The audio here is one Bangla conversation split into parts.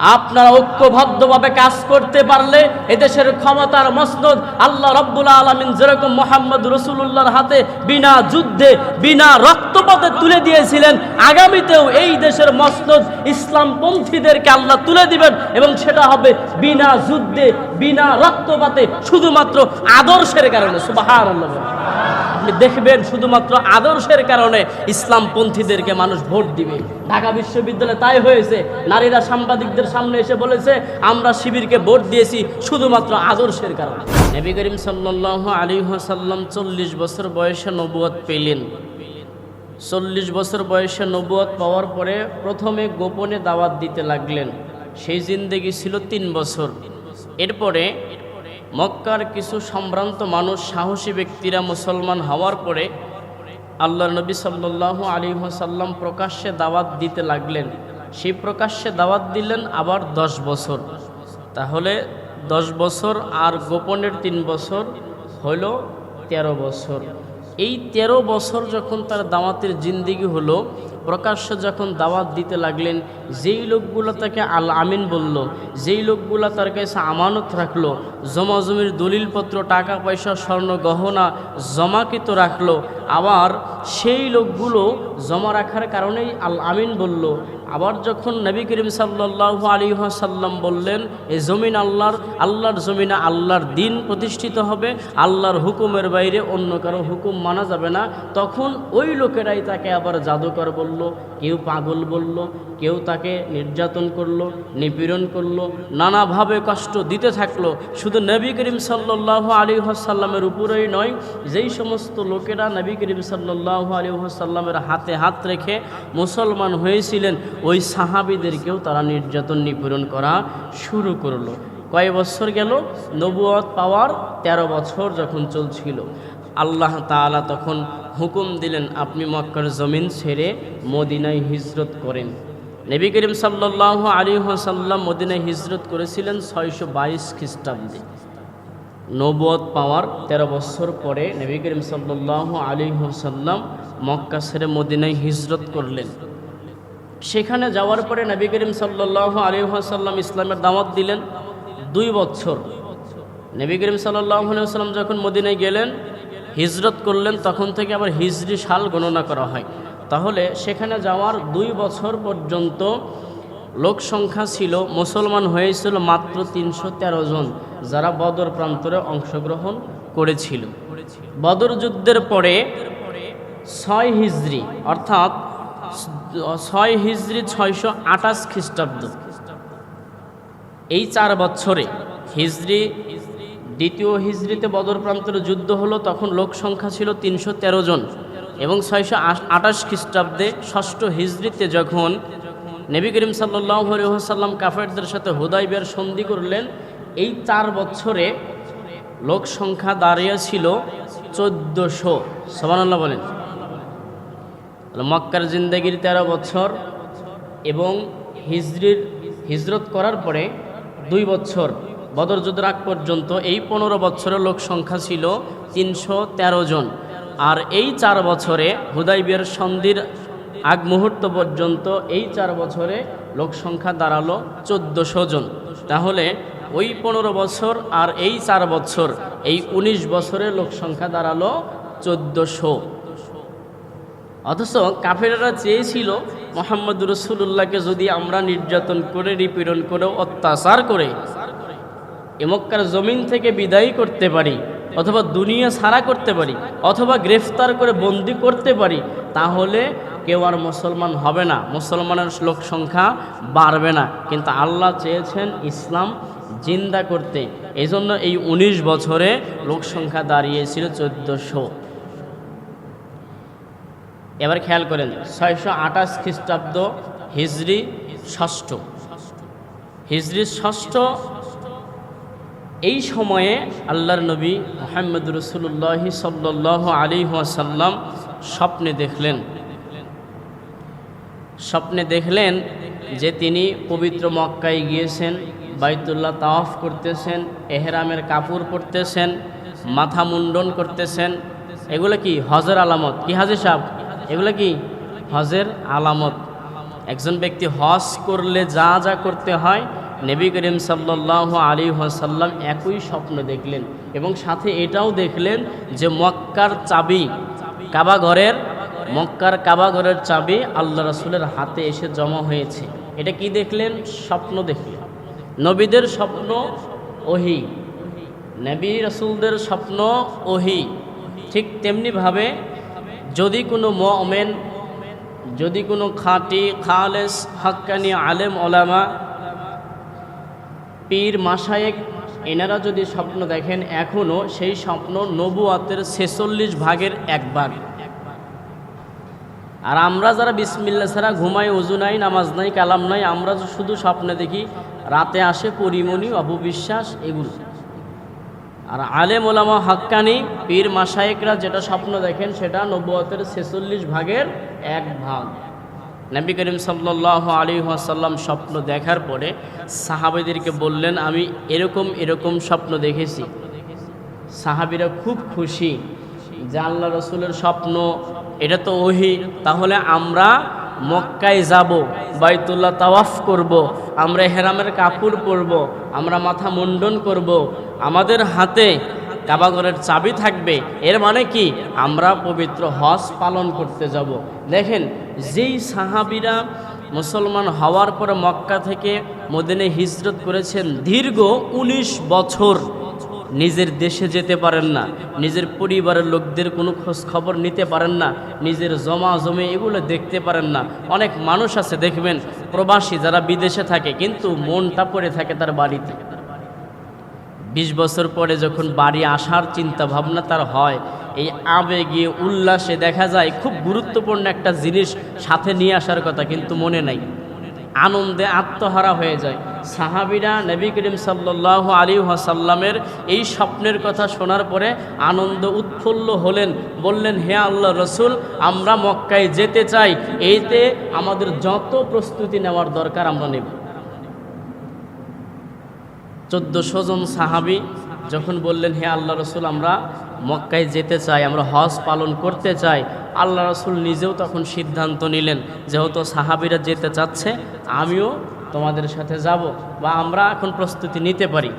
আপনারা ঐক্যবদ্ধভাবে কাজ করতে পারলে এদেশের ক্ষমতার মসনদ আল্লাহ রব্বুল আলমিন যেরকম মোহাম্মদ রসুল্লাহর হাতে বিনা যুদ্ধে, বিনা রক্তপাতে তুলে দিয়েছিলেন, আগামীতেও এই দেশের মসনদ ইসলামপন্থীদেরকে আল্লাহ তুলে দিবেন এবং সেটা হবে বিনা যুদ্ধে, বিনা রক্তপাতে, শুধুমাত্র আদর্শের কারণে। সুবাহার আল্লাহ আপনি দেখবেন শুধুমাত্র আদর্শের কারণে ইসলামপন্থীদেরকে মানুষ ভোট দিবে। ঢাকা বিশ্ববিদ্যালয়ে তাই হয়েছে। নারীরা সাংবাদিকদের সামনে এসে বলেছে, আমরা শিবিরকে ভোট দিয়েছি শুধুমাত্র আদর্শের কারণে। নবী করিম সাল্লাহ আলী সাল্লাম চল্লিশ বছর বয়সে নবুয়ত পেলেন। চল্লিশ বছর বয়সে নবুয়ত পাওয়ার পরে প্রথমে গোপনে দাওয়াত দিতে লাগলেন। সেই জিন্দেগি ছিল তিন বছর। এরপরে মক্কার কিছু সম্ভ্রান্ত মানুষ সাহসী ব্যক্তিরা মুসলমান হওয়ার পরে আল্লাহ নবী সাল্লাহ আলী সাল্লাম প্রকাশ্যে দাওয়াত দিতে লাগলেন। সেই প্রকাশ্যে দাওয়াত দিলেন আবার দশ বছর। তাহলে দশ বছর আর গোপনের তিন বছর হইল তেরো বছর। এই তেরো বছর যখন তার দাওয়াতের জিন্দিগি হলো প্রকাশ্য যখন দাওয়াত দিতে লাগলেন, যেই লোকগুলো তাকে আল আমিন বলল, যেই লোকগুলো তার কাছে আমানত রাখল, জমাজমির দলিলপত্র, টাকা পয়সা, স্বর্ণ গহনা জমাকৃত রাখল, আবার সেই লোকগুলো জমা রাখার কারণেই আল আমিন বলল আবার যখন নবী করিম সাল্লাহ আলী সাল্লাম বললেন, এ জমিন আল্লাহর আল্লাহর জমিনে আল্লাহর দিন প্রতিষ্ঠিত হবে, আল্লাহর হুকুমের বাইরে অন্য কারও হুকুম মানা যাবে না। তখন ওই লোকেরাই তাকে আবার জাদুকর বলল। কেউ পাগল বলল, কেউ তাকে নির্যাতন করল, নিপীড়ন করল, নানাভাবে কষ্ট দিতে থাকল। শুধু নবী করিম সাল্লাহ আলী সাল্লামের উপরেই নয়, যেই সমস্ত লোকেরা নবী করিম সাল্লাহ আলী সাল্লামের হাতে হাত রেখে মুসলমান হয়েছিলেন, ওই সাহাবিদেরকেও তারা নির্যাতন, নিপীড়ন করা শুরু করল। কয় বছর গেল? নবুয়ত পাওয়ার ১৩ বছর যখন চলছিল। আল্লাহ তাআলা তখন হুকুম দিলেন, আপনি মক্কার জমিন ছেড়ে মদিনায় হিজরত করেন। নবী করিম সাল্লাহ আলী সাল্লাম মদিনায় হিজরত করেছিলেন ছয়শো বাইশ খ্রিস্টাব্দে। নবদ পাওয়ার ১৩ বছর পরে নবী করিম সাল্লাহ আলী সাল্লাম মক্কা ছেড়ে মদিনায় হিজরত করলেন। সেখানে যাওয়ার পরে নবী করিম সাল্লাহ আলী সাল্লাম ইসলামের দাওয়াত দিলেন দুই বছর। নবী করিম সাল্লাহ সাল্লাম যখন মদিনায় গেলেন হিজরত করলেন, তখন থেকে আবার হিজরি সাল গণনা করা হয়। তাহলে সেখানে যাওয়ার দুই বছর পর্যন্ত লোক সংখ্যা ছিল, মুসলমান হয়েছিল মাত্র তিনশো তেরো জন, যারা বদর প্রান্তরে অংশগ্রহণ করেছিল। বদর যুদ্ধের পরে ছয় হিজরি, অর্থাৎ ছয় হিজরি ছয়শো আঠাশ খ্রিস্টাব্দ। এই চার বছরে হিজরি দ্বিতীয় হিজড়িতে বদর প্রান্তরে যুদ্ধ হলো, তখন লোক সংখ্যা ছিল তিনশো তেরো জন এবং ছয়শো আঠাশ খ্রিস্টাব্দে ষষ্ঠ হিজড়িতে যখন নবী করিম সাল্লাম কাফেরদের সাথে হুদাইবের সন্ধি করলেন, এই চার বছরে লোক সংখ্যা দাঁড়িয়েছিল চোদ্দোশো। সবানাল্লাহ বলেন। মক্কার জিন্দগির তেরো বছর এবং হিজরির হিজরত করার পরে দুই বছর। বদর যুদ্ধের আগ পর্যন্ত এই পনেরো বছরের লোক সংখ্যা ছিল তিনশো তেরো জন। আর এই চার বছরে হুদাইবিয়ার সন্ধির আগ মুহূর্ত পর্যন্ত এই চার বছরে লোক সংখ্যা দাঁড়াল চোদ্দোশো জন। তাহলে ওই পনেরো বছর আর এই চার বছর, এই ১৯ বছরের লোক সংখ্যা দাঁড়াল চোদ্দোশো। অথচ কাফেরা চেয়েছিল, মোহাম্মদ রসুল্লাহকে যদি আমরা নির্যাতন করে, নিপীড়ন করে, অত্যাচার করে এমক্কার জমিন থেকে বিদায়ী করতে পারি, অথবা দুনিয়া ছাড়া করতে পারি, অথবা গ্রেফতার করে বন্দি করতে পারি, তাহলে কেউ আর মুসলমান হবে না। মুসলমানের লোক সংখ্যা বাড়বে না। কিন্তু আল্লাহ চেয়েছেন ইসলাম জিন্দা করতে। এই জন্য এই ১৯ বছরে লোক সংখ্যা দাঁড়িয়েছিল চোদ্দোশো। এবার খেয়াল করেন, ছয়শো আঠাশ খ্রিস্টাব্দ হিজরি ষষ্ঠ। হিজরি ষষ্ঠ এই সময়ে আল্লাহর নবী মোহাম্মদ রসুল্লাহ সাল্লাহ আলী সাল্লাম স্বপ্নে দেখলেন। স্বপ্নে দেখলেন যে তিনি পবিত্র মক্কায় গিয়েছেন, বাইতুল্লাহ তাওয়াফ করতেছেন, এহরামের কাপড় পরতেছেন, মাথা মুন্ডন করতেছেন। এগুলো কি হজের আলামত? কি হাজির সাহেব? এগুলো কি হজের আলামত? একজন ব্যক্তি হজ করলে যা যা করতে হয় নবী করিম সাল্লাহ আলী সাল্লাম একই স্বপ্ন দেখলেন এবং সাথে এটাও দেখলেন যে মক্কার চাবি কাবা ঘরের, মক্কার কাবা ঘরের চাবি আল্লাহ রসুলের হাতে এসে জমা হয়েছে। এটা কি দেখলেন? স্বপ্ন দেখলেন। নবীদের স্বপ্ন ওহি। নবী রসুলদের স্বপ্ন ওহি। ঠিক তেমনিভাবে যদি কোনো মমেন, যদি কোনো খাঁটি, খালেস হাক্কানি আলেম ওলামা পীর মাসায়েক এনারা যদি স্বপ্ন দেখেন এখনও সেই স্বপ্ন নবুয়াতের ছেচল্লিশ ভাগের এক ভাগ। আর আমরা যারা বিসমিল্লা ছাড়া ঘুমাই, উজু নাই, নামাজ নাই, কালাম নাই, আমরা শুধু স্বপ্নে দেখি, রাতে আসে পরিমণি, অপবিশ্বাস, এগুলো। আর আলেম ওলামা হাক্কানি, পীর মাসায়েকরা যেটা স্বপ্ন দেখেন, সেটা নব্বতের ছেচল্লিশ ভাগের এক ভাগ। নবী করিম সাল্লাহ আলী আসাল্লাম স্বপ্ন দেখার পরে সাহাবিদেরকে বললেন, আমি এরকম এরকম স্বপ্ন দেখেছি সাহাবিরা খুব খুশি যে আল্লাহ রসুলের স্বপ্ন, এটা তো ওহি, তাহলে আমরা মক্কায় যাব, বাইতুল্লাহ তাওয়াফ করব। আমরা হেরামের কাপড় পরব, আমরা মাথা মুন্ডন করব। আমাদের হাতে কাবাগরের চাবি থাকবে। এর মানে কি? আমরা পবিত্র হজ পালন করতে যাব। দেখেন, যেই সাহাবিরা মুসলমান হওয়ার পরে মক্কা থেকে মদিনে হিজরত করেছেন, দীর্ঘ ১৯ বছর নিজের দেশে যেতে পারেন না। নিজের পরিবারের লোকদের কোনো খোঁজ খবর নিতে পারেন না। নিজের জমা জমে এগুলো দেখতে পারেন না। অনেক মানুষ আছে, দেখবেন, প্রবাসী যারা বিদেশে থাকে, কিন্তু মনটা পড়ে থাকে তার বাড়িতে। বিশ বছর পরে যখন বাড়ি আসার চিন্তা ভাবনা তার হয়, এই আবেগে, উল্লাসে দেখা যায় খুব গুরুত্বপূর্ণ একটা জিনিস সাথে নিয়ে আসার কথা কিন্তু মনে নাই। আনন্দে আত্মহারা হয়ে যায়। সাহাবিরা নবী করিম সাল্লাহ আলী সাল্লামের এই স্বপ্নের কথা শোনার পরে আনন্দ উৎফুল্ল হলেন, বললেন, হে আল্লাহ রসুল, আমরা মক্কায় যেতে চাই। এইতে আমাদের যত প্রস্তুতি নেওয়ার দরকার আমরা নেব। চোদ্দোশো জন সাহাবি যখন বললেন, হে আল্লাহ রসুল, আমরা মক্কায় যেতে চাই, আমরা হজ পালন করতে চাই। আল্লাহ রসুল নিজেও তখন সিদ্ধান্ত নিলেন, যেহেতু সাহাবিরা যেতে চাচ্ছে, আমিও তোমাদের সাথে যাব বা আমরা এখন প্রস্তুতি নিতে পারি।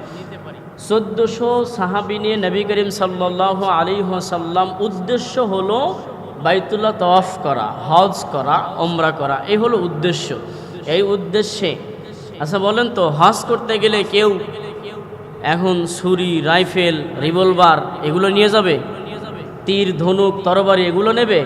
চোদ্দোশো সাহাবি নিয়ে নবী করিম সাল্লাহ আলী সাল্লাম উদ্দেশ্য হলো বাইতুল্লাহ তওয়াফ করা, হজ করা ওমরা করা, এই হলো উদ্দেশ্য। এই উদ্দেশ্যে আচ্ছা বলেন তো, হজ করতে গেলে কেউ এখন ছুরি, রাইফেল, রিভলভার এগুলো নিয়ে যাবে? তীর, ধনুক, তরবারি এগুলো নেবে?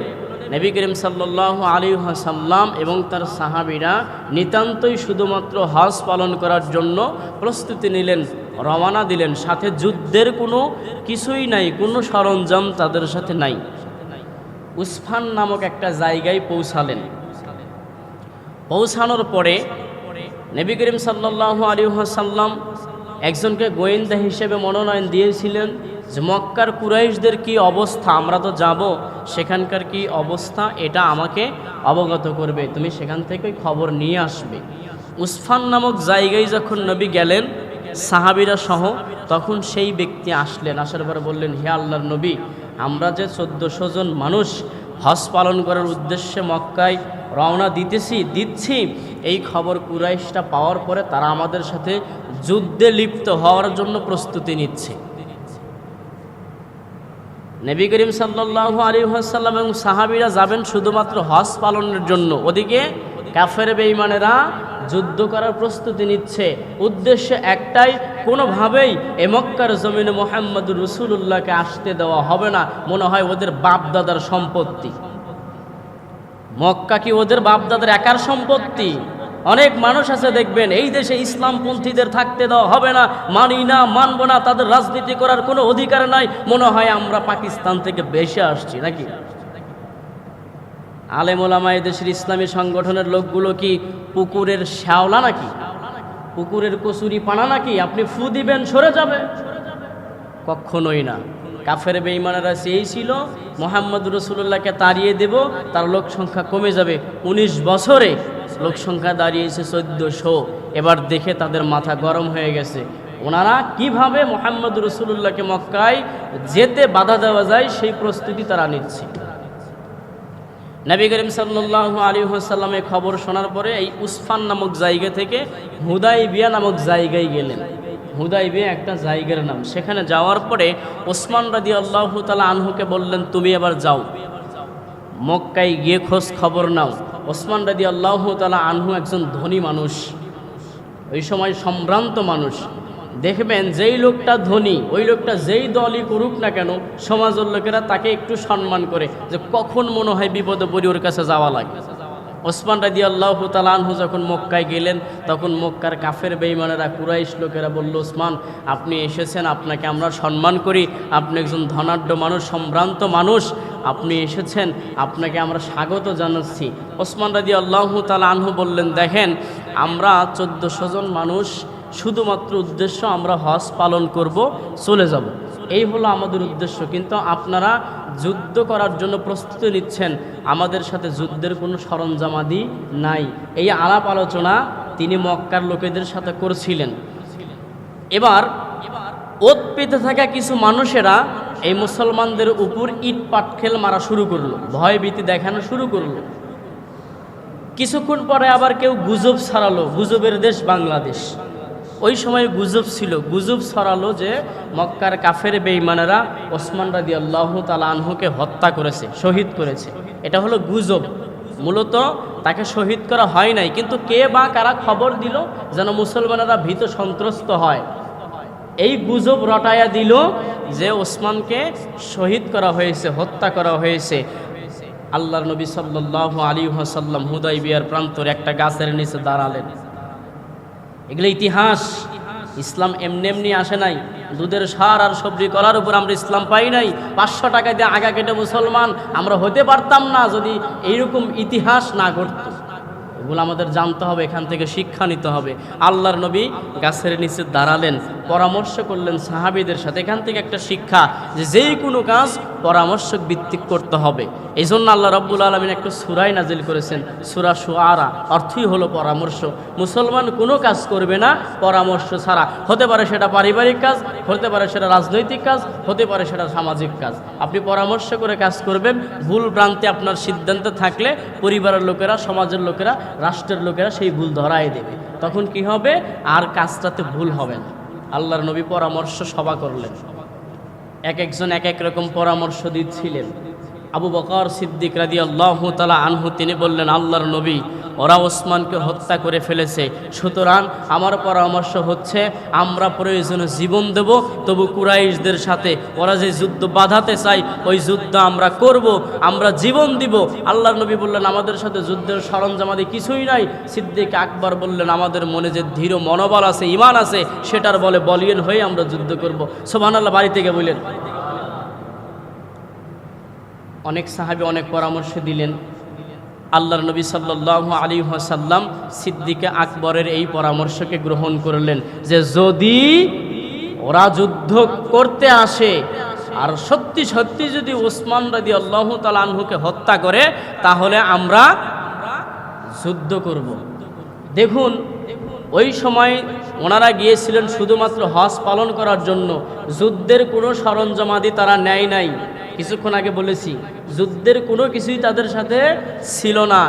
নবী করিম সাল্লাহ আলী সাল্লাম এবং তার সাহাবিরা নিতান্তই শুধুমাত্র হজ পালন করার জন্য প্রস্তুতি নিলেন, রওনা দিলেন। সাথে যুদ্ধের কোনো কিছুই নাই, কোনো সরঞ্জাম তাদের সাথে নাই। উসফান নামক একটা জায়গায় পৌঁছালেন। পৌঁছানোর পরে নবী করিম সাল্লাহ আলী সাল্লাম একজনকে গোয়েন্দা হিসেবে মনোনয়ন দিয়েছিলেন যে মক্কার কুরাইশদের কি অবস্থা, আমরা তো যাব, সেখানকার কি অবস্থা, এটা আমাকে অবগত করবে, তুমি সেখান থেকে খবর নিয়ে আসবে। উসফান নামক জায়গায় যখন নবী গেলেন, সাহাবিরা সহ, তখন সেই ব্যক্তি আসলেন, আসার পরে বললেন, হে আল্লাহর নবী, আমরা যে চোদ্দোশো জন মানুষ হজ পালন করার উদ্দেশ্যে মক্কায় রওনা দিতেছি, দিচ্ছি এই খবর কুরাইশটা পাওয়ার পরে তারা আমাদের সাথে যুদ্ধে লিপ্ত হওয়ার জন্য প্রস্তুতি নিচ্ছে। নবী করিম সাল্লাহ আলী সাল্লাম এবং সাহাবিরা যাবেন শুধুমাত্র হজ পালনের জন্য। ওদিকে কাফের বেইমানেরা যুদ্ধ করার প্রস্তুতি নিচ্ছে। উদ্দেশ্য একটাই, কোনোভাবেই এ মক্কার জমিনে মোহাম্মদ রসুল্লাহকে আসতে দেওয়া হবে না। মনে হয় ওদের বাপদাদার সম্পত্তি। মক্কা কি ওদের বাপদাদার একার সম্পত্তি? অনেক মানুষ আছে, দেখবেন, এই দেশে ইসলামপন্থীদের থাকতে দেওয়া হবে না, মানি না, মানব না, তাদের রাজনীতি করার কোনো অধিকার নাই। মনে হয় আমরা পাকিস্তান থেকে বেশি আসছি, নাকি? আলেমোলামা দেশের ইসলামী সংগঠনের লোকগুলো কি পুকুরের শ্যাওলা নাকি? পুকুরের কচুরি পানা নাকি? আপনি ফু দিবেন, সরে যাবে। কখনোই না। কাফের বেইমানেরা ছিল, মোহাম্মদ রসুল্লাহকে তাড়িয়ে দেব, তার লোক সংখ্যা কমে যাবে। ১৯ বছরে লোক সংখ্যা দাঁড়িয়েছে চোদ্দশো। এবার দেখে তাদের মাথা গরম হয়ে গেছে। ওনারা কীভাবে মোহাম্মদ রসুল্লাহকে মক্কায় যেতে বাধা দেওয়া যায় সেই প্রস্তুতি তারা নিচ্ছে। নবী করিম সাল্লাহ আলী সাল্লামের খবর শোনার পরে এই উসফান নামক জায়গা থেকে হুদাই বিয়া নামক জায়গায় গেলেন। হুদাই বিয়া একটা জায়গার নাম। সেখানে যাওয়ার পরে ওসমান রাদি আল্লাহ তালা আনহুকে বললেন, তুমি এবার যাও। মক্কায় গিয়ে খোঁজ খবর নাও। ওসমান রাদি আল্লাহ তালা আনহু একজন ধনী মানুষ, ওই সময় সম্ভ্রান্ত মানুষ। দেখবেন যেই লোকটা ধনী, ওই লোকটা যেই দলই করুক না কেন, সমাজের লোকেরা তাকে একটু সম্মান করে যে কখন মনে হয় বিপদে পড়ি ওর কাছে যাওয়া লাগে। ওসমান রাজি আল্লাহ তালানহু যখন মক্কায় গেলেন, তখন মক্কার কাফের বেইমানেরা কুরাইশ লোকেরা বলল, ওসমান, আপনি এসেছেন, আপনাকে আমরা সম্মান করি। আপনি একজন ধনাঢ্য মানুষ, সম্ভ্রান্ত মানুষ। আপনি এসেছেন, আপনাকে আমরা স্বাগত জানাচ্ছি। ওসমান রাজি আল্লাহ তালা আনহু বললেন, দেখেন, আমরা চোদ্দোশো জন মানুষ, শুধুমাত্র উদ্দেশ্য আমরা হজ পালন করব, চলে যাব। এই হলো আমাদের উদ্দেশ্য। কিন্তু আপনারা যুদ্ধ করার জন্য প্রস্তুতি নিচ্ছেন। আমাদের সাথে যুদ্ধের কোনো সরঞ্জামাদি নাই। এই আলাপ আলোচনা তিনি মক্কার লোকেদের সাথে করছিলেন। এবার ওত পেতে থাকা কিছু মানুষেরা এই মুসলমানদের উপর ইট পাটখেল মারা শুরু করল। ভয় ভীতি দেখানো শুরু করল। কিছুক্ষণ পরে আবার কেউ গুজব ছড়ালো। গুজবের দেশ বাংলাদেশ। ওই সময় গুজব ছিল। গুজব ছড়ালো যে মক্কার কাফের বেইমানেরা ওসমান রাদি আল্লাহ তালা আনহুকে হত্যা করেছে, শহীদ করেছে। এটা হলো গুজব। মূলত তাকে শহীদ করা হয় নাই, কিন্তু কে বা কারা খবর দিল যেন মুসলমানেরা ভীত সন্ত্রস্ত হয়। এই গুজব রটায়া দিল যে ওসমানকে শহীদ করা হয়েছে, হত্যা করা হয়েছে। আল্লাহর নবী সাল্লাহ আলী সাল্লাম হুদাই বিয়ার প্রান্তর একটা গাছের নিচে দাঁড়ালেন। এগুলো ইতিহাস। ইসলাম এমনি এমনি আসে নাই। দুধের সার আর সবজি করার উপর আমরা ইসলাম পাই নাই। পাঁচশো টাকা দিয়ে আগা কেটে মুসলমান, আমরা হতে পারতাম না যদি এইরকম ইতিহাস না ঘটতো। এগুলো আমাদের জানতে হবে, এখান থেকে শিক্ষা নিতে হবে। আল্লাহর নবী গাছের নিচে দাঁড়ালেন, পরামর্শ করলেন সাহাবিদের সাথে। এখান থেকে একটা শিক্ষা যে যেই কোনো কাজ পরামর্শ ভিত্তিক করতে হবে। এই জন্য আল্লাহ রব্বুল আলমিন একটা সুরাই নাজিল করেছেন, সুরা সুয়ারা অর্থই হলো পরামর্শ। মুসলমান কোনো কাজ করবে না পরামর্শ ছাড়া। হতে পারে সেটা পারিবারিক কাজ, হতে পারে সেটা রাজনৈতিক কাজ, হতে পারে সেটা সামাজিক কাজ। আপনি পরামর্শ করে কাজ করবেন, ভুল ভ্রান্তি আপনার সিদ্ধান্ত থাকলে পরিবারের লোকেরা, সমাজের লোকেরা, রাষ্ট্রের লোকেরা সেই ভুল ধরাই দেবে। তখন কি হবে? আর কাজটাতে ভুল হবে না। আল্লাহর নবী পরামর্শ সভা করলেন। এক একজন এক এক রকম পরামর্শ দিচ্ছিলেন। আবু বকর সিদ্দিক রাদি আল্লাহ তালা আনহু, তিনি বললেন, আল্লাহর নবী, ওরা ওসমানকে হত্যা করে ফেলেছে। সুতরাং আমার পরামর্শ হচ্ছে, আমরা প্রয়োজনে জীবন দেব, তবু কুরাইশদের সাথে, ওরা যে যুদ্ধ বাধাতে চাই ওই যুদ্ধ আমরা করব, আমরা জীবন দিব। আল্লাহর নবী বললেন, আমাদের সাথে যুদ্ধের সরঞ্জামাদি কিছুই নাই। সিদ্দিক আকবর বললেন, আমাদের মনে যে ধীর মনোবল আছে ইমান আছে, সেটার বলে বলিয়েন হয়ে আমরা যুদ্ধ করব। সোহান আল্লাহ বাড়ি থেকে বললেন। অনেক সাহাবি অনেক পরামর্শ দিলেন আল্লাহর নবী সাল্লাহ আলী সাল্লাম সিদ্দিকে আকবরের এই পরামর্শকে গ্রহণ করলেন যে, যদি ওরা যুদ্ধ করতে আসে, আর সত্যি সত্যি যদি ওসমান রাদি আল্লাহ তালাহুকে হত্যা করে, তাহলে আমরা যুদ্ধ করব। দেখুন, ওই সময় ওনারা গিয়েছিলেন শুধুমাত্র হজ পালন করার জন্য। যুদ্ধের কোনো সরঞ্জামাদি তারা নেয় নাই। কিছুক্ষণ আগে বলেছি, যুদ্ধের কোনো কিছুই তাদের সাথে ছিল না।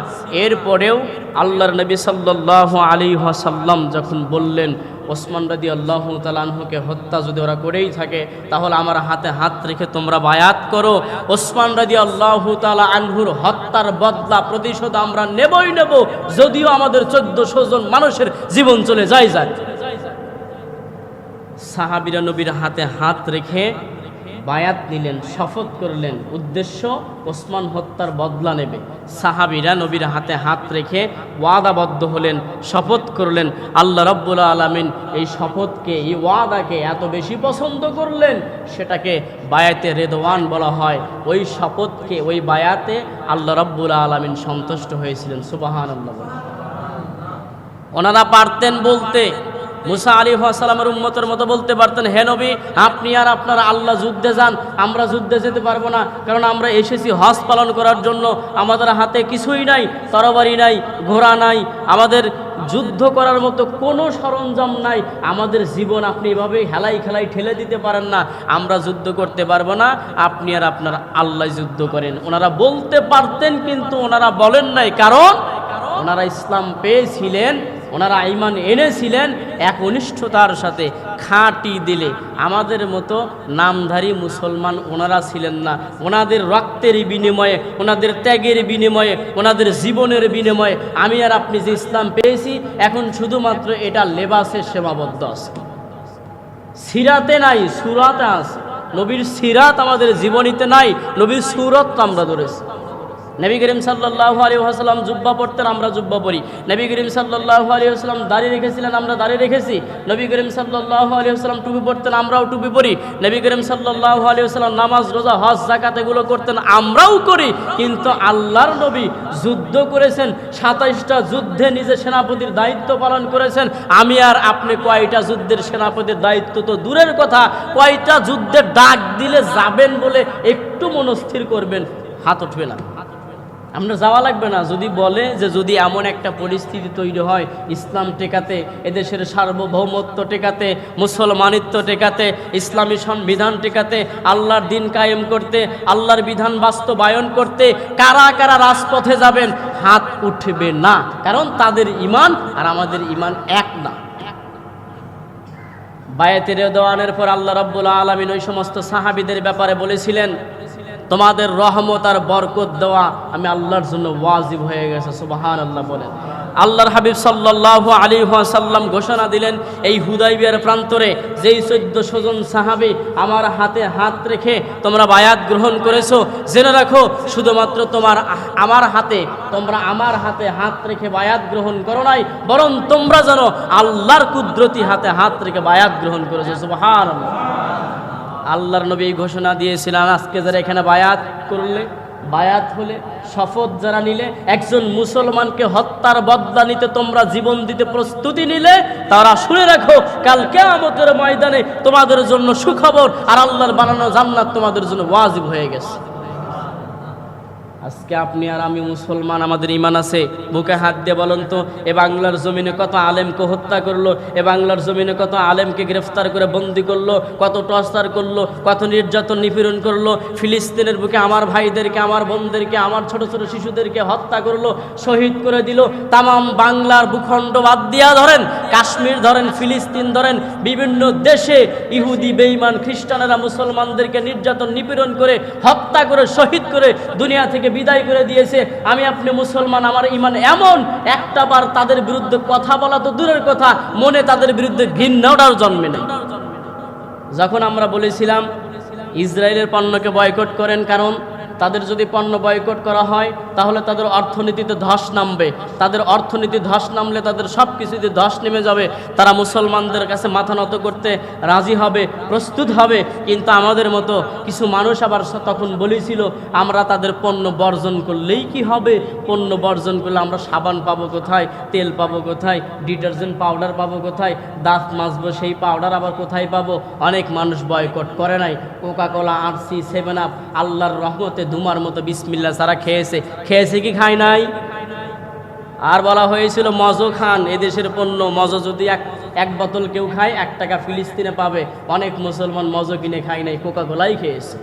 এরপরেও আল্লাহর নবী সাল্লাহ আলী সাল্লাম যখন বললেন, ওসমান রাদি আল্লাহ তালাহুকে হত্যা যদি ওরা করেই থাকে, তাহলে আমার হাতে হাত রেখে তোমরা বায়াত করো। ওসমান রাদি আল্লাহ তালা আনহুর হত্যার বদলা, প্রতিশোধ আমরা নেবই নেব, যদিও আমাদের চোদ্দশো জন মানুষের জীবন চলে যায় যায় সাহাবিরা নবীর হাতে হাত রেখে বায়াত নিলেন, শপথ করলেন, উদ্দেশ্য ওসমান হত্যার বদলা নেবে। সাহাবিরা নবীর হাতে হাত রেখে ওয়াদাবদ্ধ হলেন, শপথ করলেন, আল্লাহ রব্বুল আলমিন এই শপথকে, এই ওয়াদাকে এত বেশি পছন্দ করলেন, সেটাকে বায়াতে রেদওয়ান বলা হয়। ওই শপথকে, ওই বায়াতে আল্লাহ রব্বুল আলমিন সন্তুষ্ট হয়েছিলেন সুবাহান আল্লাহ ওনারা পারতেন বলতে মুসা আলী সালামের উম্মতের মতো বলতে পারতেন, হে নবী, আপনি আর আপনার আল্লাহ যুদ্ধে যান, আমরা যুদ্ধে যেতে পারব না, কারণ আমরা এসেছি হজ পালন করার জন্য, আমাদের হাতে কিছুই নাই, তরবারি নাই, ঘোড়া নাই, আমাদের যুদ্ধ করার মতো কোনো সরঞ্জাম নাই, আমাদের জীবন আপনি এভাবে হেলাই খেলাই ঠেলে দিতে পারেন না, আমরা যুদ্ধ করতে পারব না, আপনি আর আপনার আল্লাহ যুদ্ধ করেন। ওনারা বলতে পারতেন, কিন্তু ওনারা বলেন নাই, কারণ ওনারা ইসলাম পেয়েছিলেন ওনারা ইমান এনেছিলেন, এক অনিষ্ঠতার সাথে খাঁটি দিলে। আমাদের মতো নামধারী মুসলমান ওনারা ছিলেন না। ওনাদের রক্তের বিনিময়ে, ওনাদের ত্যাগের বিনিময়ে, ওনাদের জীবনের বিনিময়ে আমি আর আপনি যে ইসলাম পেয়েছি, এখন শুধুমাত্র এটা লেবাসের সীমাবদ্ধ আছে। সিরাতে নাই, সুরাতে আছে। নবীর সিরাত আমাদের জীবনীতে নাই, নবীর সুরত আমরা ধরেছি। নবী করিম সাল্লাহ আলী আসাল্লাম জুব্বা পড়তেন, আমরা জুব্বা পড়ি। নবী করিম সাল্লাহ আলী আসলাম দাঁড়িয়ে রেখেছিলেন, আমরা দাঁড়িয়ে রেখেছি। নবী করিম সাল্লাহ আলী আসলাম টুপি পড়তেন, আমরাও টুপি পড়ি। নবী করিম সাল্লাহ আলী আসলাম নামাজ, রোজা, হজ জাকাত এগুলো করতেন, আমরাও করি। কিন্তু আল্লাহর নবী যুদ্ধ করেছেন, সাতাইশটা যুদ্ধে নিজে সেনাপতির দায়িত্ব পালন করেছেন। আমি আর আপনি কয়টা যুদ্ধের সেনাপতির দায়িত্ব তো দূরের কথা, কয়টা যুদ্ধের ডাক দিলে যাবেন বলে একটু মনস্থির করবেন, হাত উঠবে না। আমরা যাওয়া লাগবে না। যদি বলে যে যদি এমন একটা পরিস্থিতি তৈরি হয়, ইসলাম টেকাতে এদেশের সার্বভৌমত্ব টেকাতে মুসলমানিত্ব টেকাতে ইসলামী সংবিধান টেকাতে আল্লাহর দিন কায়েম করতে, আল্লাহর বিধান বাস্তবায়ন করতে, কারা কারা রাজপথে যাবেন, হাত উঠবে না। কারণ তাদের ইমান আর আমাদের ইমান এক না। বায়াতের দেওয়ানের পর আল্লাহ রাব্বুল আলমিন ওই সমস্ত সাহাবিদের ব্যাপারে বলেছিলেন তোমাদের রহমত আর বরকত দেওয়া আমি আল্লাহর জন্য ওয়াজিব হয়ে গেছে সুবাহান আল্লাহ বলেন। আল্লাহর হাবিব সাল্লাহ আলী সাল্লাম ঘোষণা দিলেন, এই হুদাইবিয়ার প্রান্তরে যেই চোদ্দশো জন সাহাবি আমার হাতে হাত রেখে তোমরা বায়াত গ্রহণ করেছ, জেনে রাখো, শুধুমাত্র তোমার আমার হাতে, তোমরা আমার হাতে হাত রেখে বায়াত গ্রহণ করো নাই, বরং তোমরা যেন আল্লাহর কুদরতি হাতে হাত রেখে বায়াত গ্রহণ করেছ সুবাহান আল্লাহর নবী ঘোষণা দিয়েছিলেন, আজকে যারা এখানে বায়াত করলে, বায়াত হলে শপথ যারা নিলে, একজন মুসলমানকে হত্যার বদলা নিতে তোমরা জীবন দিতে প্রস্তুতি নিলে, তারা শুনে রাখো কালকে আমাদের ময়দানে তোমাদের জন্য সুখবর, আর আল্লাহর বানানো জান্নাত তোমাদের জন্য ওয়াজিব হয়ে গেছে। আজকে আপনি আর আমি মুসলমান, আমাদের ইমান আছে। বুকে হাত দিয়ে বলুন তো, এ বাংলার জমিনে কত আলেমকে হত্যা করল, এ বাংলার জমিনে কত আলেমকে গ্রেফতার করে বন্দি করল, কত টর্চার করল, কত নির্যাতন নিপীড়ন করল, ফিলিস্তিনের বুকে আমার ভাইদেরকে, আমার বোনদেরকে, আমার ছোট ছোট শিশুদেরকে হত্যা করল, শহীদ করে দিল, তামাম বাংলার ভূখণ্ড বাদ দিয়া ধরেন কাশ্মীর ধরেন, ফিলিস্তিন ধরেন, বিভিন্ন দেশে ইহুদি, বেঈমান, খ্রিস্টানেরা, মুসলমানদেরকে নির্যাতন, নিপীড়ন করে, হত্যা করে, শহীদ করে দুনিয়া থেকে বিদায় করে দিয়েছে। আমি আপনি মুসলমান, আমার ইমান এমন একটা বার তাদের বিরুদ্ধে কথা বলা তো দূরের কথা, মনে তাদের বিরুদ্ধে ঘৃণাটাও জন্মে নেই। যখন আমরা বলেছিলাম, ইসরায়েলের পণ্যকে বয়কট করেন, কারণ তাদের যদি পণ্য বয়কট করা হয়, তাহলে তাদের অর্থনীতিতে ধস নামবে। তাদের অর্থনীতি ধস নামলে তাদের সব কিছুতে ধস নেমে যাবে। তারা মুসলমানদের কাছে মাথা নত করতে রাজি হবে, প্রস্তুত হবে। কিন্তু আমাদের মতো কিছু মানুষ আবার তখন বলেছিল, আমরা তাদের পণ্য বর্জন করলেই কি হবে? পণ্য বর্জন করলে আমরা সাবান পাবো কোথায়? তেল পাবো কোথায়? ডিটারজেন্ট পাউডার পাবো কোথায়? দাঁত মাজবো, সেই পাউডার আবার কোথায় পাবো? অনেক মানুষ বয়কট করে নাই। Coca Cola RC, seven up, আল্লাহর রহমতে ধুমার মতো বিসমিল্লা সারা খেয়েছে। খেয়েছে কি খায় নাই? আর বলা হয়েছিল, মজো খান, এদেশের পণ্য, মজো যদি এক এক বোতল কেউ খায়, এক টাকা ফিলিস্তিনে পাবে। অনেক মুসলমান মজো কিনে খায় নাই কোকা কোলাই খেয়েছে।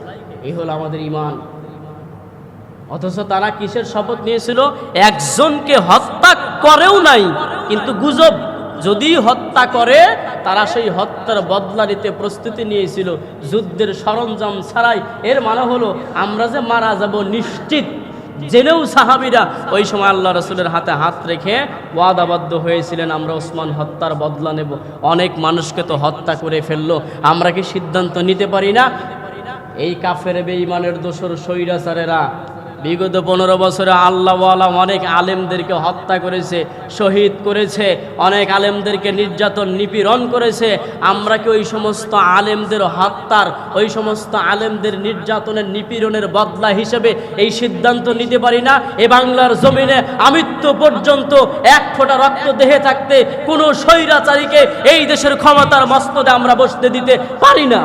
এই হলো আমাদের ইমান অথচ তারা কিসের শপথ নিয়েছিল? একজনকে হত্যা করেও নাই, কিন্তু গুজব যদি হত্যা করে তারা সেই হত্যার বদলা নিতে প্রস্তুতি নিয়েছিল। যুদ্ধের সরঞ্জাম ছাড়াই। এর মানে হলো, আমরা যে মারা যাব নিশ্চিত। জেনেও সাহাবিরা ওই সময় আল্লাহ রসুলের হাতে হাত রেখে ওয়াদাবদ্ধ হয়েছিলেন, আমরা ওসমান হত্যার বদলা নেব। অনেক মানুষকে তো হত্যা করে ফেলল। আমরা কি সিদ্ধান্ত নিতে পারি না? এই কাফের বেঈমানের দোসর সৈরাচারেরা বিগত পনেরো বছরে আল্লাহওয়ালা অনেক আলেমদেরকে হত্যা করেছে, শহীদ করেছে, অনেক আলেমদেরকে নির্যাতন, নিপীড়ন করেছে। আমরা কি ওই সমস্ত আলেমদের হত্যার, ওই সমস্ত আলেমদের নির্যাতনের, নিপীড়নের বদলা হিসেবে এই সিদ্ধান্ত নিতে পারি না? এ বাংলার জমিনে আমৃত্যু পর্যন্ত এক ফোঁটা রক্ত দেহে থাকতে কোনো স্বৈরাচারীকে এই দেশের ক্ষমতার মস্তদে আমরা বসতে দিতে পারি না।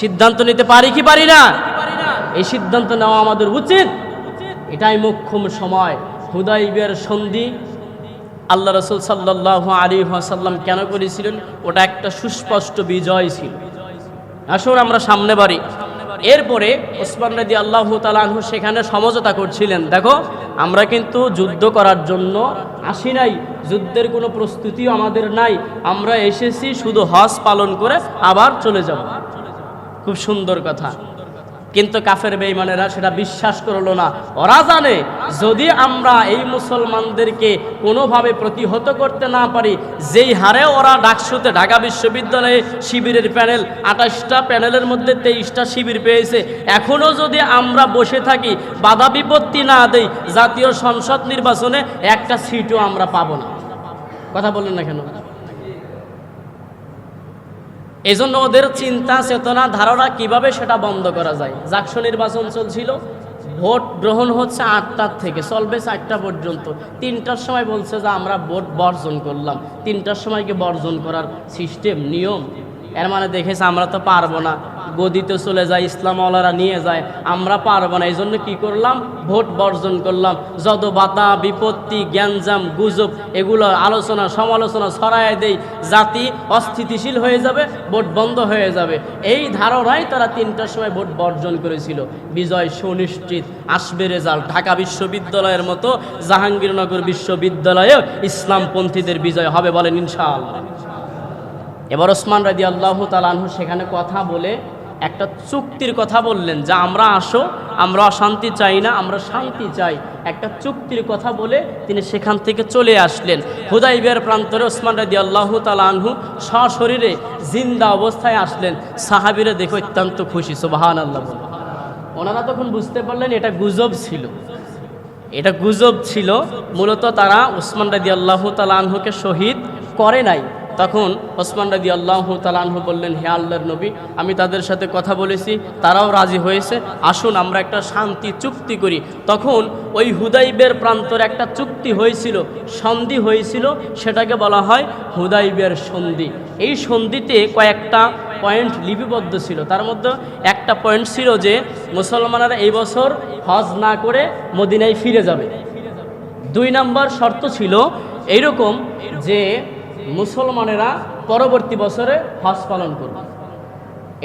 সিদ্ধান্ত নিতে পারি কি পারি না? এই সিদ্ধান্ত নেওয়া আমাদের উচিত। এটাই মোক্ষম সময়। হুদাইবের সন্ধি। আল্লাহ রসুল সাল্লাহ আলী সাল্লাম কেন করেছিলেন? ওটা একটা সুস্পষ্ট বিজয় ছিল। আসুন আমরা সামনে বাড়ি। এরপরে ওসমান রাদি আল্লাহ তালাহু সেখানে সমঝোতা করছিলেন। দেখো, আমরা কিন্তু যুদ্ধ করার জন্য আসি নাই। যুদ্ধের কোনো প্রস্তুতিও আমাদের নাই। আমরা এসেছি শুধু হজ পালন করে আবার চলে যাব। খুব সুন্দর কথা। কিন্তু কাফের বেঈমানেরা সেটা বিশ্বাস করল না। ওরা জানে, যদি আমরা এই মুসলমানদেরকে কোনোভাবে প্রতিহত করতে না পারি, যেই হারে ওরা ডাকসুতে ঢাকা বিশ্ববিদ্যালয়ে শিবিরের প্যানেল, আঠাশটা প্যানেলের মধ্যে তেইশটা শিবির পেয়েছে এখনও যদি আমরা বসে থাকি, বাধা বিপত্তি না দেই, জাতীয় সংসদ নির্বাচনে একটা সিটও আমরা পাবো না। কথা বললেন না কেন? এই জন্য ওদের চিন্তা, চেতনা, ধারণা কীভাবে সেটা বন্ধ করা যায়? জাকসু নির্বাচন চলছিল। ভোট গ্রহণ হচ্ছে আটটার থেকে, চলবে চারটা পর্যন্ত। তিনটার সময় বলছে যে আমরা ভোট বর্জন করলাম। তিনটার সময়কে বর্জন করার সিস্টেম নিয়ম? এর মানে দেখেছে আমরা তো পারব না। গদিতে চলে যায়, ইসলামওয়ালারা নিয়ে যায়, আমরা পারব না। এই জন্য কী করলাম? ভোট বর্জন করলাম। যত বাতা বিপত্তি জ্ঞানজাম গুজব, এগুলো আলোচনা, সমালোচনা ছড়ায় দেই, জাতি অস্থিতিশীল হয়ে যাবে, ভোট বন্ধ হয়ে যাবে। এই ধারণায় তারা তিনটার সময় ভোট বর্জন করেছিল। বিজয় সুনিশ্চিত, আসবে রেজাল্ট। ঢাকা বিশ্ববিদ্যালয়ের মতো জাহাঙ্গীরনগর বিশ্ববিদ্যালয়ে ইসলামপন্থীদের বিজয় হবে বলেন ইনশাআল্লাহ। এবার ওসমান রাজি আল্লাহ তালাহু সেখানে কথা বলে একটা চুক্তির কথা বললেন যা আমরা আসো, আমরা অশান্তি চাই না, আমরা শান্তি চাই। একটা চুক্তির কথা বলে তিনি সেখান থেকে চলে আসলেন। হুদাইবের প্রান্তরে ওসমান রাজি আল্লাহ তালাহু সশরীরে জিন্দা অবস্থায় আসলেন। সাহাবিরা দেখে অত্যন্ত খুশি সুবাহান আল্লাহ ওনারা তখন বুঝতে পারলেন এটা গুজব ছিল। এটা গুজব ছিল, মূলত তারা ওসমান রাজি আল্লাহ তালাহুকে শহীদ করে নাই। তখন ওসমান রাজি আল্লাহ তালাহু বললেন, হে আল্লাহর নবী, আমি তাদের সাথে কথা বলেছি, তারাও রাজি হয়েছে। আসুন, আমরা একটা শান্তি চুক্তি করি। তখন ওই হুদাইবের প্রান্তর একটা চুক্তি হয়েছিল, সন্ধি হয়েছিল, সেটাকে বলা হয় হুদাইবের সন্ধি। এই সন্ধিতে কয়েকটা পয়েন্ট লিপিবদ্ধ ছিল। তার মধ্যে একটা পয়েন্ট ছিল যে, মুসলমানেরা এই বছর হজ না করে মদিনায় ফিরে যাবে। দুই নাম্বার শর্ত ছিল, এইরকম যে মুসলমানেরা পরবর্তী বছরে হজ পালন করবে।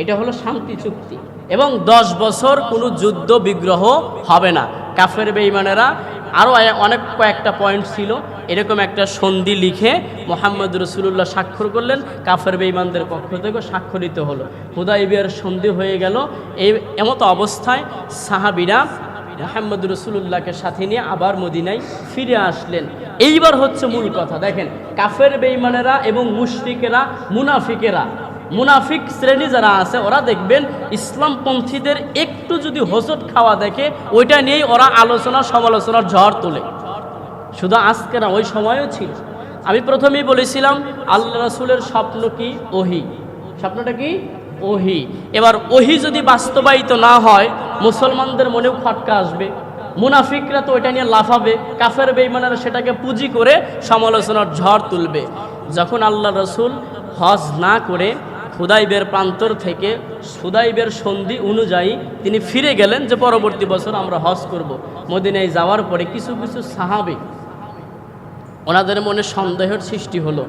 এটা হলো শান্তি চুক্তি। এবং দশ বছর কোনো যুদ্ধ, বিগ্রহ হবে না। কাফের বেঈমানেরা আরও অনেক কয়েকটা পয়েন্ট ছিল। এরকম একটা সন্ধি লিখে মোহাম্মদ রসুল্লাহ স্বাক্ষর করলেন। কাফের বেঈমানদের পক্ষ থেকে স্বাক্ষরিত হলো। হুদাইবিয়ার সন্ধি হয়ে গেল। এই এমতো অবস্থায় সাহাবিরা মোহাম্মদ রসুল্লাহকে সাথে নিয়ে আবার মদিনায় ফিরে আসলেন। এইবার হচ্ছে মূল কথা, দেখেন, কাফের বেঈমানেরা এবং মুশরিকেরা, মুনাফিকেরা, মুনাফিক শ্রেণি যারা আছে, ওরা দেখবেন ইসলামপন্থীদের একটু যদি হোসট খাওয়া দেখে, ওইটা নিয়েই ওরা আলোচনা, সমালোচনার ঝড় তোলে। শুধু আজকে না, ওই সময়ও ছিল। আমি প্রথমেই বলেছিলাম, আল্লাহ রাসুলের স্বপ্ন কি? ওহি। স্বপ্নটা কি? ওহি। এবার ওহি যদি বাস্তবায়িত না হয়, মুসলমানদের মনেও খটকা আসবে। মুনাফিকরা তো ওইটা নিয়ে লাফাবে। কাফের বেইমানেরা সেটাকে পুঁজি করে সমালোচনার ঝড় তুলবে। যখন আল্লাহ রসুল হজ না করে খুদাইবের প্রান্তর থেকে সুদাইবের সন্ধি অনুযায়ী তিনি ফিরে গেলেন যে পরবর্তী বছর আমরা হজ করব। মদিনায় যাওয়ার পরে কিছু কিছু সাহাবে, ওনাদের মনে সন্দেহের সৃষ্টি হলো।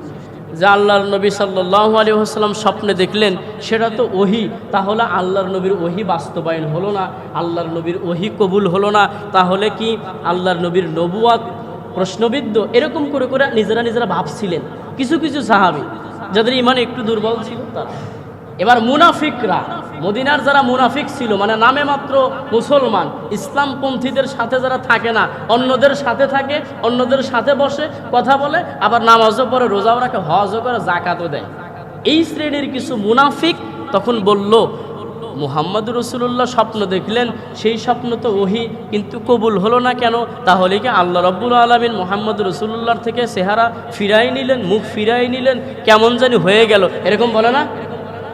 যে আল্লাহর নবী সাল্লাহ আলী আসসালাম স্বপ্নে দেখলেন, সেটা তো ওহি। তাহলে আল্লাহর নবীর ওহি বাস্তবায়ন হলো না, আল্লাহর নবীর ওহি কবুল হলো না। তাহলে কি আল্লাহর নবীর নবুয়াত প্রশ্নবিদ্ধ? এরকম করে করে নিজেরা নিজেরা ভাবছিলেন। কিছু কিছু সাহাবি, যাদের ইমান একটু দুর্বল ছিল, তারা এবার মুনাফিকরা, মদিনার যারা মুনাফিক ছিল মানে নামে মাত্র মুসলমান, ইসলামপন্থীদের সাথে যারা থাকে না, অন্যদের সাথে থাকে, অন্যদের সাথে বসে, কথা বলে, আবার নামাজও পরে রোজাও রাখে, হজও করে জাকাতও দেয়। এই শ্রেণির কিছু মুনাফিক তখন বলল মুহাম্মদ রসুল্লাহ স্বপ্ন দেখলেন, সেই স্বপ্ন তো ওহি, কিন্তু কবুল হলো না কেন? তাহলে কি আল্লাহ রব্বুল আলমিন মোহাম্মদ রসুল্লাহর থেকে চেহারা ফিরাই নিলেন, মুখ ফিরাই নিলেন? কেমন জানি হয়ে গেল। এরকম বলে না?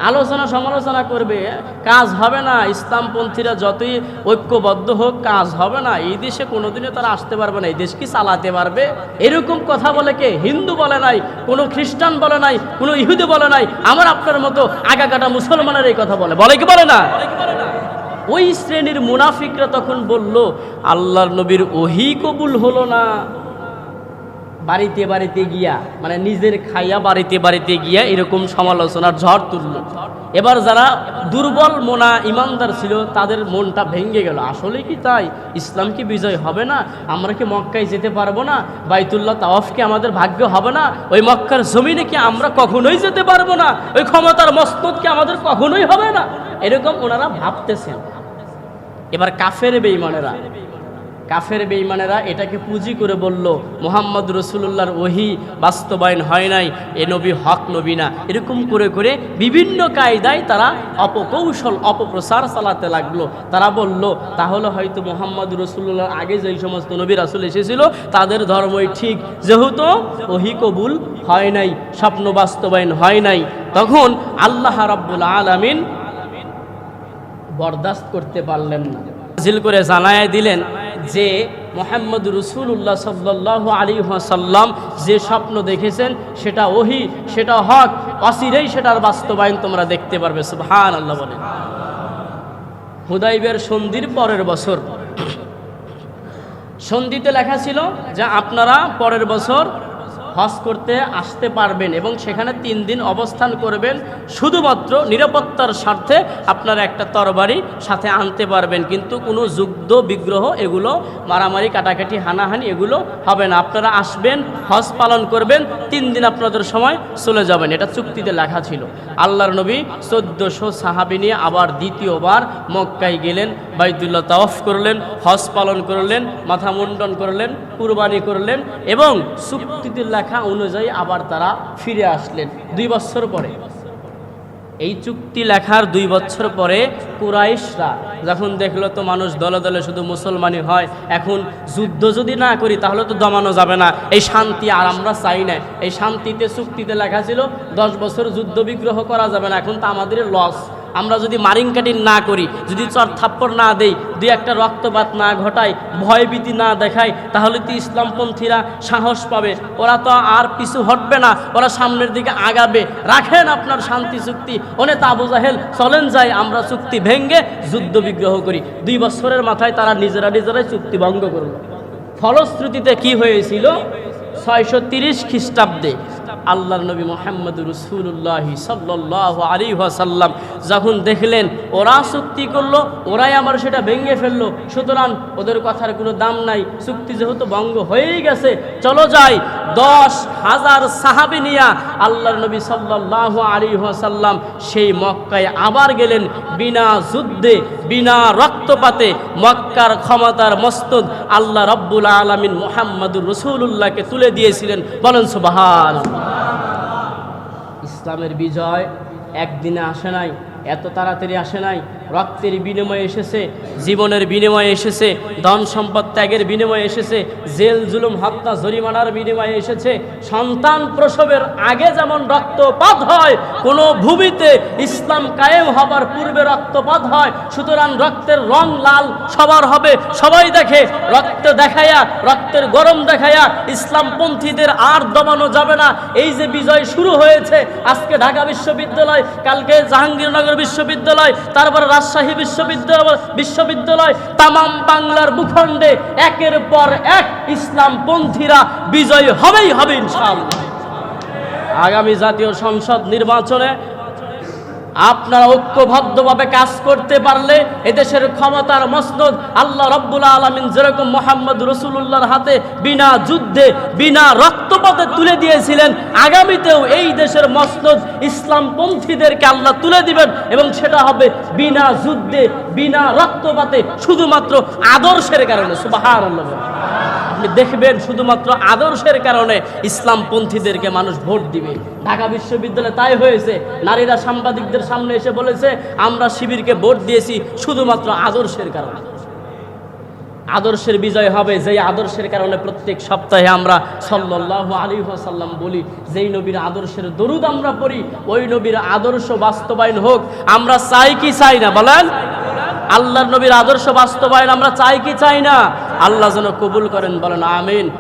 আলোচনা সমালোচনা করবে, কাজ হবে না। ইসলামপন্থীরা যতই ঐক্যবদ্ধ হোক, কাজ হবে না। এই দেশে কোনোদিনও তারা আসতে পারবে না। এই দেশ কি চালাতে পারবে? এরকম কথা বলে কে? হিন্দু বলে নাই, কোনো খ্রিস্টান বলে নাই, কোনো ইহুদি বলে নাই। আমার আপনার মতো আগাকাটা মুসলমানের এই কথা বলে। বলে কি বলে না? ওই শ্রেণির মুনাফিকরা তখন বলল, আল্লাহর নবীর ওহি কবুল হলো না। বাড়িতে বাড়িতে গিয়া মানে নিজের খাইয়া বাড়িতে বাড়িতে গিয়া এরকম সমালোচনার ঝড় তুলল। এবার যারা দুর্বল মোনা ইমানদার ছিল, তাদের মনটা ভেঙে গেল। আসলে কি তাই? ইসলাম কি বিজয় হবে না? আমরা কি মক্কায় যেতে পারব না? বাইতুল্লাহ তাওয়াফ কি আমাদের ভাগ্য হবে না? ওই মক্কার জমিনে কি আমরা কখনোই যেতে পারব না? ওই ক্ষমতার মস্তদ কি আমাদের কখনোই হবে না? এরকম ওনারা ভাবতেছেন। এবার কাফের বেঈমানেরা কাফের বেঈমানেরা এটাকে পুঁজি করে বলল, মোহাম্মদ রসুল্লাহর ওহি বাস্তবায়ন হয় নাই, এ নবী হক নবী না। এরকম করে করে বিভিন্ন কায়দায় তারা অপকৌশল, অপপ্রচার চালাতে লাগল। তারা বলল, তাহলে হয়তো মোহাম্মদ রসুল্লাহর আগে যেই সমস্ত নবী রাসুল এসেছিল, তাদের ধর্মই ঠিক, যেহেতু ওহি কবুল হয় নাই, স্বপ্ন বাস্তবায়ন হয় নাই। তখন আল্লাহ রাব্বুল আলামিন বরদাস্ত করতে পারলেন না। জিল করে জানায় দিলেন যে মোহাম্মদ রসুল্লাহ সাল্লাহ আলী সাল্লাম যে স্বপ্ন দেখেছেন, সেটা ওহি, সেটা হক অসিরেই সেটার বাস্তবায়ন তোমরা দেখতে পারবে সুহান আল্লাহ বলেন হুদাইবের সন্ধির পরের বছর, সন্ধিতে লেখা ছিল যে আপনারা পরের বছর হজ করতে আসতে পারবেন এবং সেখানে তিন দিন অবস্থান করবেন শুধুমাত্র নিরাপত্তার স্বার্থে আপনারা একটা তরবারি সাথে আনতে পারবেন। কিন্তু কোনো যুদ্ধ, বিগ্রহ এগুলো, মারামারি, কাটাকাটি, হানাহানি এগুলো হবে না। আপনারা আসবেন, হজ পালন করবেন, তিন দিন আপনাদের সময় চলে যাবেন। এটা চুক্তিতে লেখা ছিল। আল্লাহর নবী চোদ্দোশো সাহাবি নিয়ে আবার দ্বিতীয়বার মক্কায় গেলেন, বাইতুল্লাহ তাওয়াফ করলেন, হজ পালন করলেন মাথা মুন্ডন করলেন, কুরবানি করলেন এবং চুক্তিতে লেখা অনুযায়ী আবার তারা ফিরে আসলেন দুই বছর পরে। এই চুক্তি লেখার দুই বছর পরে কুরাইশরা যখন দেখল তো মানুষ দলে দলে শুধু মুসলমানই হয়, এখন যুদ্ধ যদি না করি তাহলে তো দমানো যাবে না। এই শান্তি আর আমরা চাই না। এই শান্তিতে চুক্তিতে লেখা ছিল, দশ বছর যুদ্ধ বিগ্রহ করা যাবে না। এখন তো আমাদের লস আমরা যদি মারিং কাটিং না করি, যদি চর থাপ্পড় না দেই, দুই একটা রক্তপাত না ঘটাই, ভয়ভীতি না দেখাই, তাহলে তো ইসলামপন্থীরা সাহস পাবে। ওরা তো আর পিছু হটবে না, ওরা সামনের দিকে আগাবে। রাখেন আপনার শান্তি চুক্তি। অনেক আবু জাহেল, চলেন যাই, আমরা চুক্তি ভেঙ্গে যুদ্ধ বিগ্রহ করি। দুই বছরের মাথায় তারা নিজেরা নিজেরাই চুক্তি ভঙ্গ করল। ফলশ্রুতিতে কি হয়েছিল? ছয়শো তিরিশ খ্রিস্টাব্দে আল্লাহর নবী মোহাম্মদ রসুল্লাহ সাল্লাহ আলী সাল্লাম যখন দেখলেন, ওরা চুক্তি করল, ওরাই আমার সেটা ভেঙে ফেলল। সুতরাং ওদের কথার কোনো দাম নাই। চুক্তি যেহেতু ভঙ্গ হয়েই গেছে, চলো যাই। দশ হাজার সাহাবি নিয়া আল্লাহর নবী সাল্লাহ আলী সাল্লাম সেই মক্কায় আবার গেলেন। বিনা যুদ্ধে, বিনা রক্তপাতে মক্কার ক্ষমতার মস্তদ আল্লাহ রব্বুল আলমিন মোহাম্মদুর রসুল্লাহকে তুলে দিয়েছিলেন। বলেন সুবাহান ইসলামের বিজয় একদিনে আসে নাই এত তাড়াতাড়ি আসে নাই। রক্তের বিনিময়ে এসেছে, জীবনের বিনিময়ে এসেছে, ধন সম্পদ ত্যাগের বিনিময়ে এসেছে, জেল, জুলুম, হত্যা, জরিমানার বিনিময়ে এসেছে। সন্তান প্রসবের আগে যেমন রক্তপাত হয়, কোনো ভূমিতে ইসলাম কায়েম হবার পূর্বে রক্তপাত হয়, সুতরাং রক্তের রং লাল, সবার হবে, সবাই দেখে, রক্ত দেখায়া, রক্তের গরম দেখায়া, ইসলামপন্থীদের আর দমানো যাবে না। এই যে বিজয় শুরু হয়েছে, আজকে ঢাকা বিশ্ববিদ্যালয়, কালকে জাহাঙ্গীরনগর বিশ্ববিদ্যালয়, তারপরে রাজশাহী বিশ্ববিদ্যালয় বিশ্ববিদ্যালয় তামাম বাংলার ভূখণ্ডে একের পর এক ইসলামপন্থীরা বিজয়ী হবেই হবে ইনশাআল্লাহ। আগামী জাতীয় সংসদ নির্বাচনে আপনারা ঐক্যবদ্ধভাবে কাজ করতে পারলে এদেশের ক্ষমতার মসনদ আল্লাহ রব্বুল আলমিন যেরকম মোহাম্মদ রসুল্লাহর হাতে বিনা যুদ্ধে, বিনা রক্তপাতে তুলে দিয়েছিলেন, আগামীতেও এই দেশের মসনদ ইসলামপন্থীদেরকে আল্লাহ তুলে দিবেন এবং সেটা হবে বিনা যুদ্ধে, বিনা রক্তপাতে, শুধুমাত্র আদর্শের কারণে। সুবাহ আপনি দেখবেন শুধুমাত্র আদর্শের কারণে ইসলামপন্থীদেরকে মানুষ ভোট দিবে। ঢাকা বিশ্ববিদ্যালয়ে তাই হয়েছে। নারীরা সাংবাদিকদের সামনে এসে বলেছে, আমরা শিবিরকে ভোট দিয়েছি শুধুমাত্র আদর্শের কারণে। আদর্শের বিজয় হবে যেই আদর্শের কারণে প্রত্যেক সপ্তাহে আমরা সাল্লাহ আলী সাল্লাম বলি, যেই নবীর আদর্শের দরুদ আমরা পড়ি, ওই নবীর আদর্শ বাস্তবায়ন হোক। আমরা চাই কি চাই না, বলেন? আল্লাহর নবীর আদর্শ বাস্তবায়ন আমরা চাই কি চাই না? আল্লাহ যেন কবুল করেন, বলেন, আমিন।